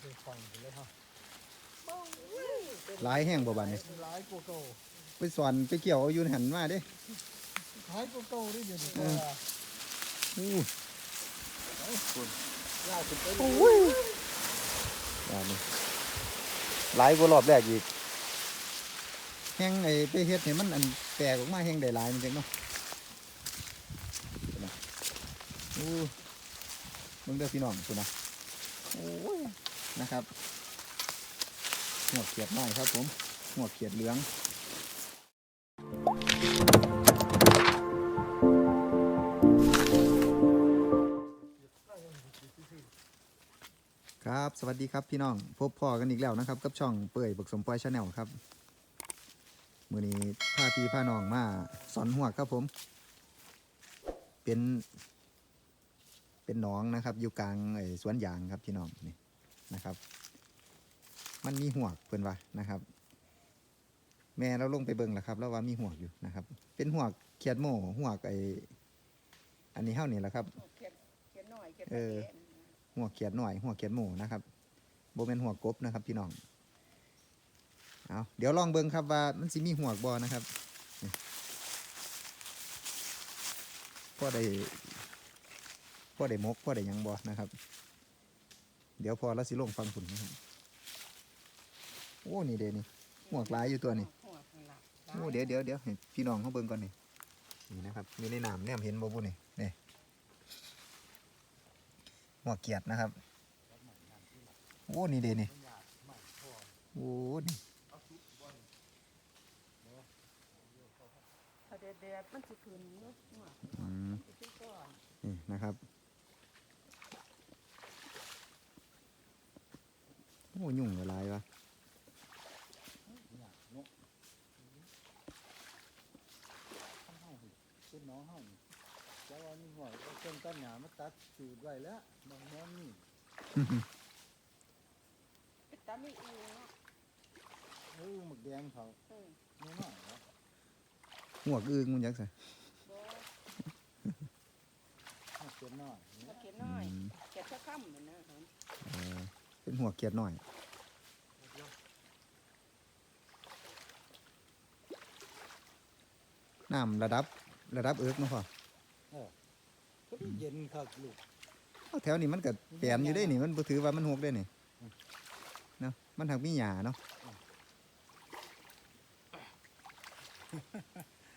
ไปฟังไปเลยฮะหลายแห้งบ่บัดนี้หลายกว่าเก่าไปสอนไปเกี่ยวเอาอยูนหันมาเด้หลายกว่าเก่าได้เดี๋ยวนี้เอออู้ล่าสุดไปโอ้ยบาดนี้หลายกว่ารอบแรกอีกแห้งไอ้ไปเฮ็ดให้มันอันแตกออกมาแห้งได้หลายมันจังเนาะอู้มึงเด้อพี่น้องคุณนะโอ้ย นะครับหัวเขียดน้อยครับผมหัวเขียดเหลืองครับสวัสดีครับพี่น้อง พบพ่อกันอีกแล้วนะครับ กับช่องเปื่อยบกสมปอยชาแนลครับมือนี้พาพี่พาน้องมาสอนหัวครับผม เป็น เป็นหน้องนะครับ อยู่กลางสวนยางครับพี่น้องนี่ นะครับ มันมีหัวกเพื่อนว่านะครับ แม่เราลงไปเบิ่งแล้วครับ แล้วว่ามีหัวกอยู่นะครับ เป็นหัวกเขียดโม่หัวกไอ้อันนี้เท่านี้แหละครับเขียนเขียนหน่อยเขียนเออตะแกรงหัวเขียดหน่อย หัวเขียดหมูนะครับโบเป็นหัวกบนะครับ พี่น้องเอาเดี๋ยวลองเบิ่งครับว่ามันสิมีหัวกบอนะครับนี่พ่อได้พ่อได้มกพ่อได้หยังบอนะครับ เดี๋ยวพอแล้วสิลงฟังฝุ่นนะครับโอ้นี่เดนี่หัวกลายอยู่ตัวนี่หัวข้างหลังโอ้เดี๋ยวเดี๋ยวเดี๋ยวให้พี่น้องเขาเบิ่งก่อนนี่นี่นะครับอยู่ในน้ำเนี่ยเห็นบ่บุนี่นี่หัวเกียดนะครับโอ้นี่เดนี่โอ้นี่เอาแดดๆมันสิขึ้นเนาะหัวอืมสิขึ้นก่อนนี่นะครับ โอ้ยุ่งละลายวะเป็นน้องเฮานี่แต่ว่ามีหัวเอาเครื่องตัดหญ้ามาตัดจูดไว้แล้วบางน้องนี่ไปตามมีอีเนาะเออหมึกแดงเขาเออไม่น้อยเหรอหัวกอึงมันยักษ์ใส่บ่หักเขียนน้อยมาเขียนหน่อยเขียนแค่ค่ำเหมือนนะครับ เออเป็นหัวเกียดหน่อย น้ำระดับ ระดับเอิกเนาะพ่อก็ได้เย็นครับลูกเอาแถวนี้มันก็แปลนอยู่ได้นี่มันบ่ถือว่ามันหกได้นี่เนาะมันหักมีหญ้าเนาะ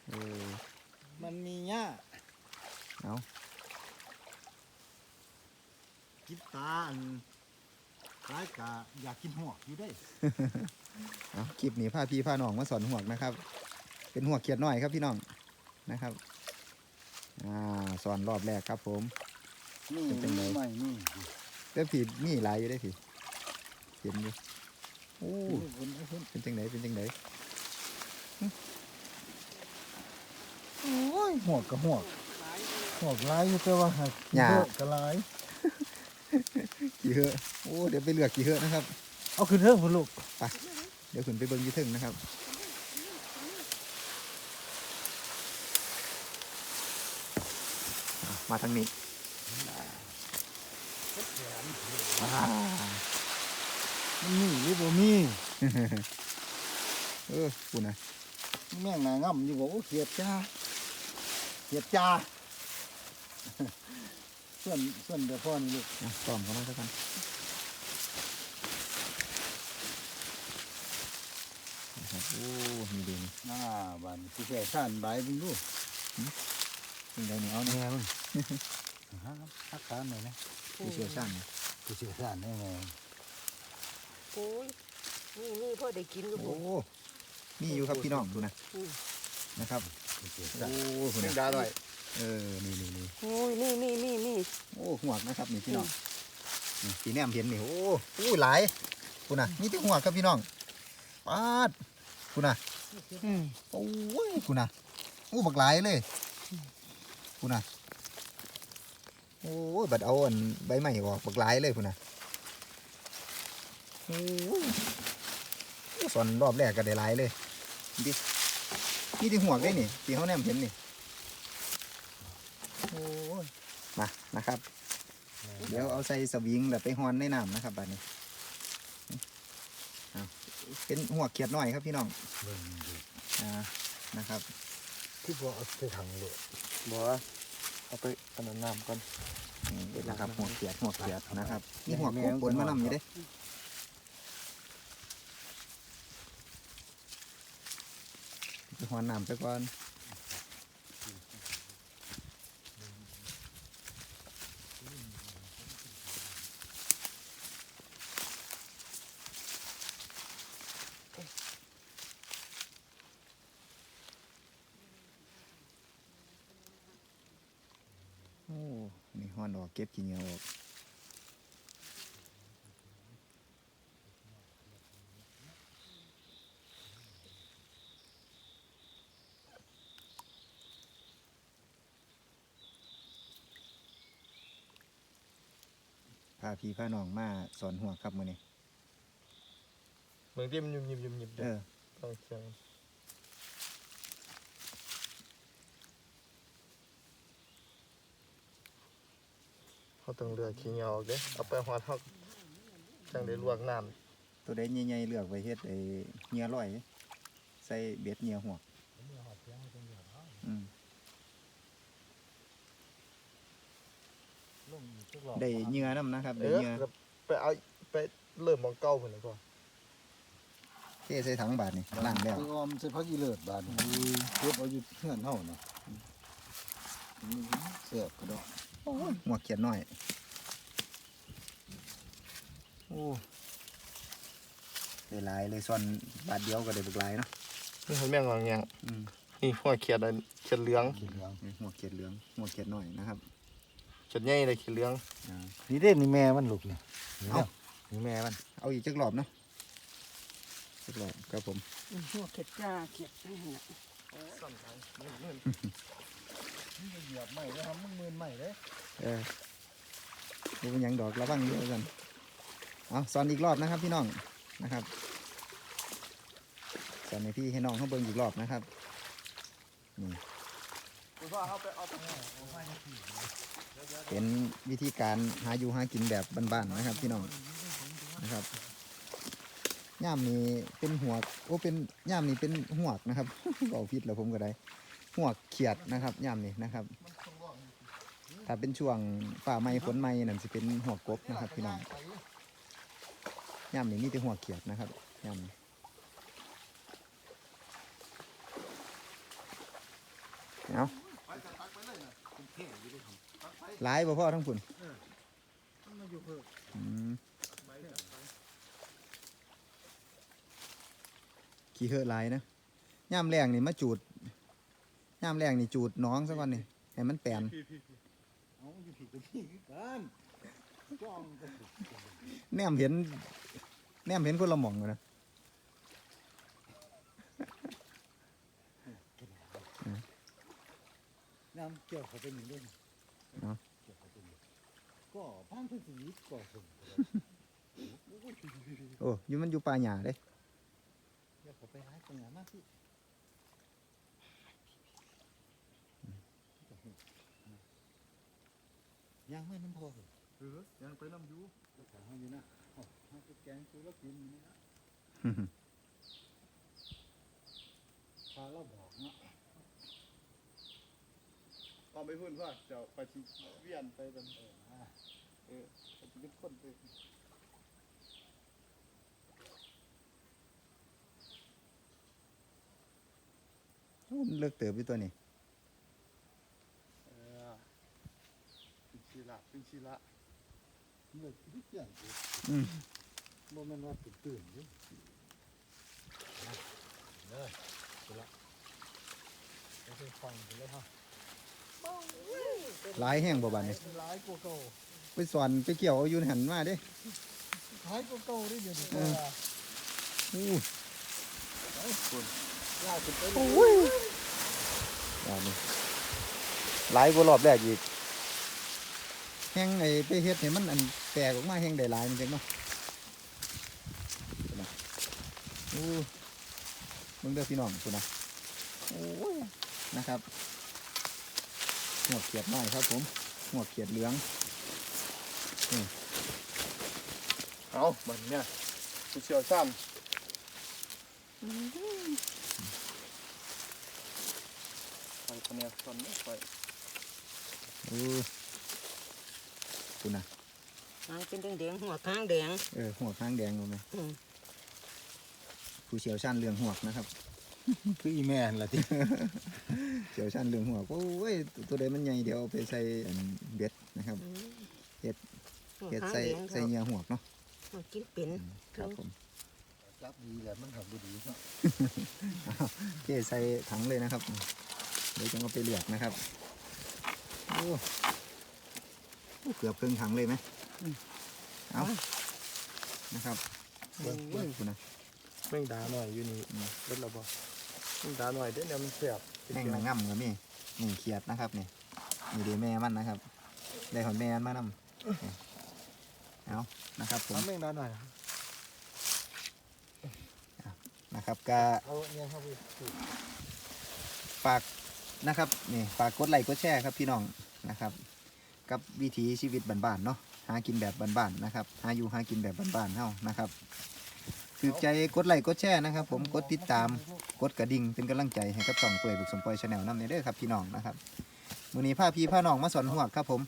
เออมันมีหญ้าเอากินตาอัน คล้ายกะอยากกินหัวกอยู่ได้เอาคลิปนี้พาพี่พาน้องมาสอนหัวกนะครับ เป็นหัวกเขียดน้อยครับพี่น้องนะครับอ่าสอนรอบแรกครับ ผม นี่เป็นจังไดไม่นี่เรื่องผีมีหลายอยู่ได้อผีเห็นอยู่โอ้นี่คนไอ้คนเป็นจังไดเป็นจังไดโอ้ยหัวกกับหัวกหลายอยู่หัวกหลายอยู่แต่ว่าหักหญ้าเยอะก็หลาย กี่เหอะโอ้เดี๋ยวไปเลือกกี่เหอะนะครับ เอาขึ้นเรื่องพุ่นลูกเดี๋ยวขึ้นไปเบิ่งอยี่ถึงนะครับอะมาทางนี้อ่ามันมีหรือบ่มีเออคุณนะแม่งนางง่ำอยู่บอกว่าเขียดจ้าเขียดจ้า ส่วนส่วนเดี๋ยวพ่อนี่ลูกอะตอมเข้ามาสักกันนะครับโอ้มีเด่นอ่าบ้านผู้แก่ท่านใบายเบึงดูเป็นไงเนี่ยเอาเนี่ยแม่มึงฮะทักทานหน่อยนะผู้เชี่ยวชาญเนี่ยผู้เชี่ยวชาญแน่ไงโอ้ยนี่นี่พ่อได้กินอยู่โอ้บ่มีอยู่ครับพี่น้องดูนะอืมนะครับผู้เชี่ยวโอ้ชาญคุณดาด้วย เออ นี่นี่นี่โอ้ยนี่นี่นี่นี่โอ้หัวกนะครับนี่พี่น้องนี่สีแนมเห็นนี่โอ้โอ้หลายคุณน่ะนี่ที่หัวกครับพี่น้องปาดคุณน่ะอืมโอ้ยคุณน่ะโอ้บักหลายเลยคุณน่ะโอ้ยบัดเอาอันใบใหม่ออกบักหลายเลยคุณน่ะโอ้ยสอนรอบแรกก็ได้หลายเลยดินี่ที่หัวกได้นี่ที่เขาแนมเห็นนี่โอ้ย มานะครับ เดี๋ยวเอาใส่สวิงแบบไปฮอนในน้ำนะครับบัดนี้เป็นหัวเขียดน้อยครับพี่น้องเบิ่งดูอ่านะครับ ที่บ่เอาใส่ถังเลยบอกว่าเอาไปอันนั้นน้ำก่อนนี่นะครับหัวเขียดหัวเขียดนะครับนี่หัวโคกปนมานำอยู่เด้หัวน้ำไปก่อน โอ้นี่ห้อนออก เก็บกี่เหนียวออกพาพี่พาน้องมาสอนหัวครับมื้อนี้เมืองที่มันยิบยิบยิบยิบเออ ต้องเชียง เขาต้องเลือกขี้เหงาออกเด้เอาไปหอดเขาจังได้ลวกน้ตัวใดใหญ่ๆเลือกไว้เฮ็ดไอ้เหงียร้อย ใส่เบ็ดเหงียหัวอืมลงอีกสักรอบได้เหงื่อนํนะครับำเอได้อเหงื่อแล้วไปเอาไปเริ่มมองเก้าคนเลยก่อนเทใส่ถังบาทนี่ล้างแล้วไปออมใส่พักอีเลิศบาดนี้เก็บเอาอยู่เฮือนเฮาน่ะอืมเสียบกระดอก หัวเขียดน้อย โอ้ได้หลายเลยซ่อนบาทเดียวก็ได้บุกหลายเนาะนี่เขาแม่งวางอย่างอืมนี่หัวเขียดอันเขียดเหลืองขี้เหลืองนี่หัวเขียดเหลืองหัวเขียดน้อยนะครับเขียดใหญ่เลยเขียดเหลืองอ่านี่เด้นี่แม่มันลูกนี่เอ้านี่แม่มัน เอาอีกจักรอบเนาะจักรอบครับผมหัวเข็ดจ้าเข็ดนั่ นน่ะเหยียบใหม่แล้วทำมึงมืนใหม่เลยเออดูเป็นยังดอกระวังเยอะกันเอาสอนอีกรอบนะครับพี่น้องนะครับสอนให้พี่ให้น้องเขาเบิ่งอีกรอบนะครับนี่คุณพ่อเขาไปเอาไปเป็นวิธีการหาอยู่หากินแบบบ้านๆนะครับ พี่น้องนะครับย่ามนี้เป็นหัวโอ้เป็นย่ามนี้เป็นหัวนะครับก็ผิดแล้วผมก็ได้ หัวกเขียดนะครับย่ามนี้นะครับถ้าเป็นช่วงฝ่าไม้ฝนไม้นั่นสิเป็นหัวกบนะครับ พี่น้องย่ามนี้มีแต่หัวเขียดนะครับย่ามนี้เอาหลายบ่พ่อทั้งฝุ่นขี้เหอะหลายนะย่ามแรงนี่มาจูด ย่ามแรงนี่จูดหน้องซะก่อนนี่ให้มันแปลนเอาอยู่ผิดกับพี่คือกันจ้องก็ถูกแนมเห็น แนมเห็นคนละหม่องเลยนะน้ำเกี่ยวเขาเป็นอย่างนี้เกี่ยวเขาเป็นอย่างก็พังขึ้นสีก่อส่งโอ้อยูมันอยู่ป่าหญ้าเด้เดี๋ยวเขาไปหาปัญญามากที่ ย่างไม่น้ำพอเหรอเออยังไปลำยูถามอยู่นะอ๋อให้ไปแกงซื้อแล้วกินนี่นะพาเราบอกเนาะตอนไปพุ่นพ่อเจ้าไปที่เวียนไปเป็นเอออ่าเออไปที่เป็นคนไปโอ้มันเลิกเติบอยู่ตัวนี้ เออเป็นชี ละเป็นชีละเมื่อคิดอย่างสิอืมโมเมนต์ว่าตื่นตื่นๆอยู่นะเลยไปละไปไปฟังไปเลยฮะหลายแห้งบ่บาดนี่ร้ายกว่าเก่าไปสอนไปเกี่ยวเอาอยู่ในหันมาเด้ร้ายกว่าเก่าได้เดี๋ยวนี้เอออู้ล่าสุดไปโอ้ยบาดนี่หลายกว่ารอบแรกอีก แห้งไอ้ไปเฮ็ดให้มันอันแตกออกมาแห้งได้หลายมันจังเนาะอู้มึงเด้อพี่น้องคุณนะโอ้ยนะครับหัวเขียดน้อยครับผมหัวเขียดเหลืองเอาบันเนี่ยผู้เชียวชาญอืมไปคนเนี้ยตอนนี้ไปโอ้ คุณนะหางเป็นแดงๆหัวข้างแดงเออหัวข้างแดงลงไหมอืมผู้เชี่ยวชาญเรื่องหัวกนะครับ คืออีแม่นล่ะที่ เชี่ยวชาญเรื่องหัวกโอ้ยตัวใดมันใหญ่เดี๋ยวเอาไปใส่อันเบ็ดนะครับอืมเฮ็ดหัวเฮ็ดข้างใส่แดงใส่เหงื่อหัวกเนาะเขากินเป็น ครับผมจับดีแหละมันทำบ่ดีเนาะเทใส่ถังเลยนะครับเดี๋ยวจะเอาไปเลือกนะครับโอ้ เกือบครึ่งถังเลยไหมเอานะครับเบิ้งเบิ้งคุณนะแม่งดาหน่อยอยู่นี่อืมเบิดและบ่แม่งดาหน่อยเด้อเนี่ยมันเสียบแม่งนางง่ำกับนี่นี่เขียดนะครับนี่นี่เดี๋ยวแม่มันนะครับ ได้หอนแม่มันมานำเอานะครับผมเอาแม่งดาหน่อยนะครับก็เอาเนี่ยเข้าไปปลูกฝากนะครับนี่ฝากกดไลค์กดแชร์ครับพี่น้องนะครับ กับวิถีชีวิตบ้านๆเนาะหากินแบบบ้านๆนะครับหาอยู่หากินแบบบ้านๆเฮานะครับถือใจกดไลค์กดแชร์นะครับ ผมกดติดตามกดกระดิ่งเป็นกำลังใจให้กับช่องเปื่อยบุกสมปอยชาแนลน้ำในเด้อครับพี่น้องนะครับมือนี้พาพี่พาน้องมาสอนหัวกครับผม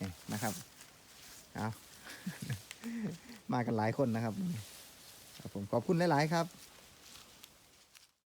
นี่นะครับเอามากันหลายคนนะครับครับผมขอบคุณหลาย ๆ ครับ